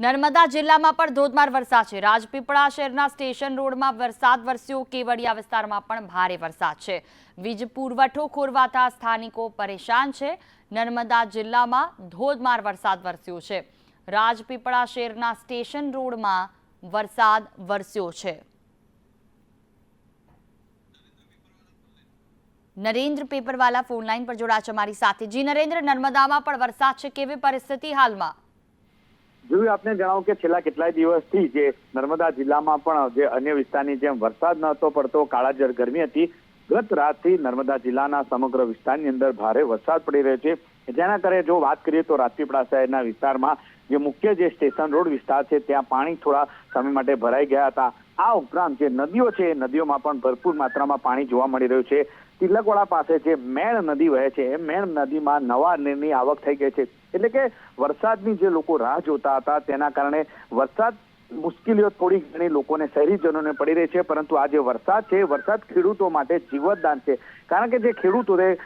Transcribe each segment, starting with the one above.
નર્મદા જિલ્લામાં પણ ધોધમાર વરસાદ છે. રાજપીપળા શહેરના સ્ટેશન રોડમાં વરસાદ વરસ્યો. કેવડિયા વિસ્તારમાં પણ ભારે વરસાદ છે. વીજ પુરવઠો ખોરવાતા સ્થાનિકો પરેશાન છે. નર્મદા જિલ્લામાં ધોધમાર વરસાદ વરસ્યો છે. રાજપીપળા શહેરના સ્ટેશન રોડમાં વરસાદ વરસ્યો છે. નરેન્દ્ર પેપરવાલા ફોનલાઈન પર જોડાયા છે મારી સાથે. જી નરેન્દ્ર, નર્મદામાં પણ વરસાદ છે. કેવી પરિસ્થિતિ હાલમાં? જોયું આપને જણાવું કે છેલ્લા કેટલાય દિવસથી જે નર્મદા જિલ્લામાં પણ જે અન્ય વિસ્તારની જેમ વરસાદ નહોતો પડતો કાળાજર ગરમી હતી, ગત રાતથી નર્મદા જિલ્લાના સમગ્ર વિસ્તારની અંદર ભારે વરસાદ પડી રહ્યો છે. જેના કરે જો વાત કરીએ તો રાજપીપળા શહેરના વિસ્તારમાં જે મુખ્ય જે સ્ટેશન રોડ વિસ્તાર છે, ત્યાં પાણી થોડા સમય માટે ભરાઈ ગયા હતા. આ ઉપરાંત જે નદીઓ છે, એ નદીઓમાં પણ ભરપૂર માત્રામાં પાણી જોવા મળી રહ્યું છે. તિલકવાડા પાસે જે મેણ નદી વહે છે, એ મેણ નદીમાં નવા નીરની આવક થઈ ગઈ છે. એટલે કે વરસાદની જે લોકો રાહ જોતા હતા, તેના કારણે વરસાદ મુશ્કેલીઓ થોડી ઘણી લોકોને શહેરીજનોને પડી રહી છે, પરંતુ આ જે વરસાદ છે, વરસાદ ખેડૂતો માટે જીવતદાન છે. કારણ કે જે ખેડૂતોએ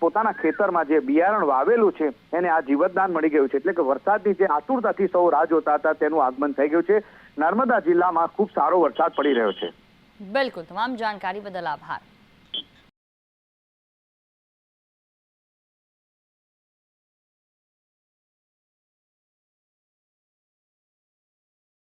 પોતાના ખેતરમાં જે બિયારણ વાવેલું છે, એને આ જીવતદાન મળી ગયું છે. એટલે કે વરસાદની જે આતુરતાથી સૌ રાહ જોતા હતા, તેનું આગમન થઈ ગયું છે. નર્મદા જિલ્લામાં ખૂબ સારો વરસાદ પડી રહ્યો છે. બિલકુલ, તમામ જાણકારી બદલ આભાર.